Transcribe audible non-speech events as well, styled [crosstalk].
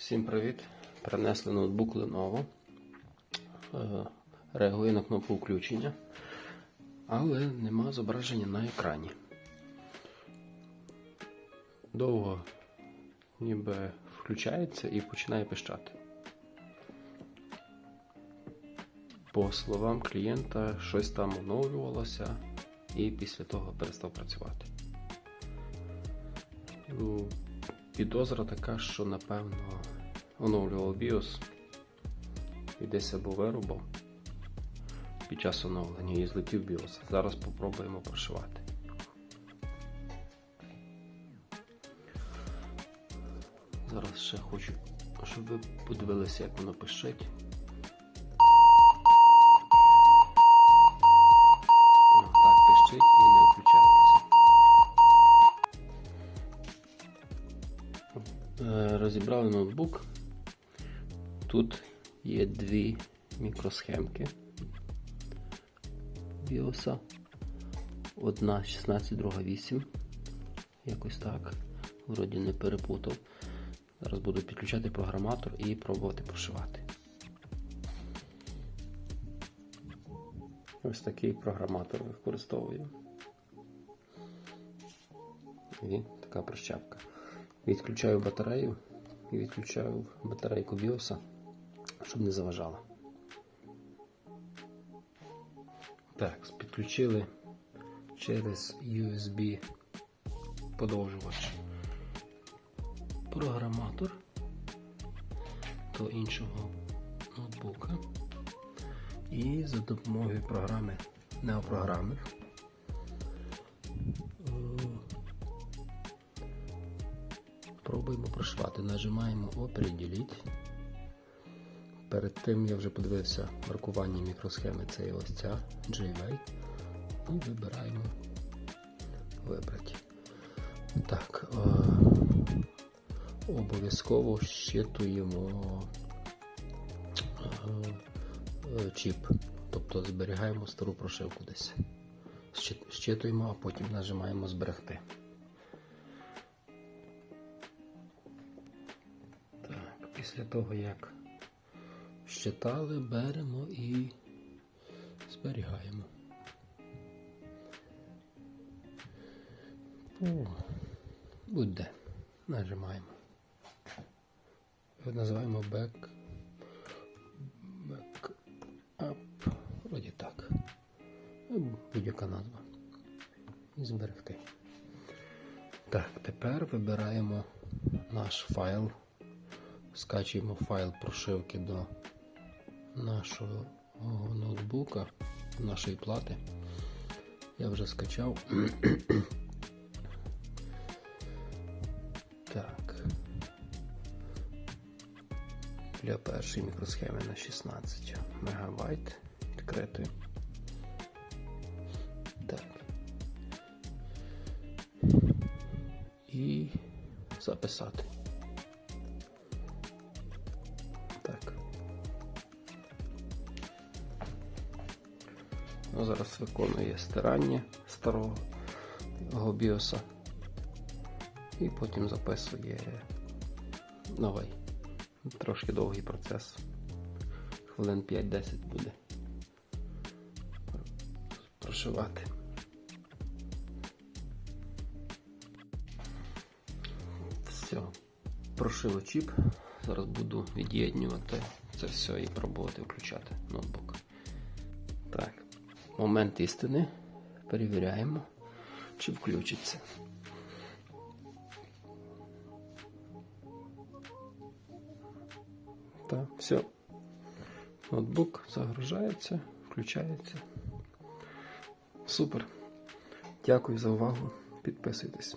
Всім привіт! Принесли ноутбук Lenovo. Е, Реагує на кнопку включення, але нема зображення на екрані. Довго ніби включається і починає пищати. По словам клієнта, щось там оновлювалося і після того перестав працювати. Підозра така, що напевно оновлював BIOS і десь або вирубав під час оновлення і злетів BIOS. Зараз попробуємо прошивати. Зараз ще хочу, щоб ви подивилися, як воно пишить. Тут є дві мікросхемки BIOS. Одна 16, друга 8. Якось так. Вроді не перепутав. Зараз буду підключати програматор і пробувати прошивати. Ось такий програматор використовую. І така прищепка. Відключаю батарею і відключаю батарейку BIOS, щоб не заважала. Так, підключили через USB подовжувач програматор до іншого ноутбука. І за допомогою програми неопрограми Пробуємо прошивати. Нажимаємо Определіть. Перед тим я вже подивився маркування мікросхеми, це є ось ця JWay. І вибираємо вибрати. Так, е, обов'язково щитуємо е, е, чіп, тобто зберігаємо стару прошивку десь. Щитуємо, а потім нажимаємо зберегти. Після того як щитали, беремо і зберігаємо. Будь-де. Нажимаємо. Називаємо back. Backup. Вроді так. Ну, Будь-яка назва. І зберегти. Так, тепер вибираємо наш файл. Скачуємо файл прошивки до нашого ноутбука, нашої плати. Я вже скачав. [clears throat] так. Для першої мікросхеми на 16 МБ відкрити. Так. І записати. Зараз виконує стирання старого біоса. І потім записує новий. Трошки довгий процес. Хвилин 5-10 буде прошивати. Все. Прошило чіп. Зараз буду від'єднювати це все і пробувати включати ноутбук. Момент істини. Перевіряємо, чи включиться. Так, все. Ноутбук загружається, включається. Супер. Дякую за увагу. Підписуйтесь.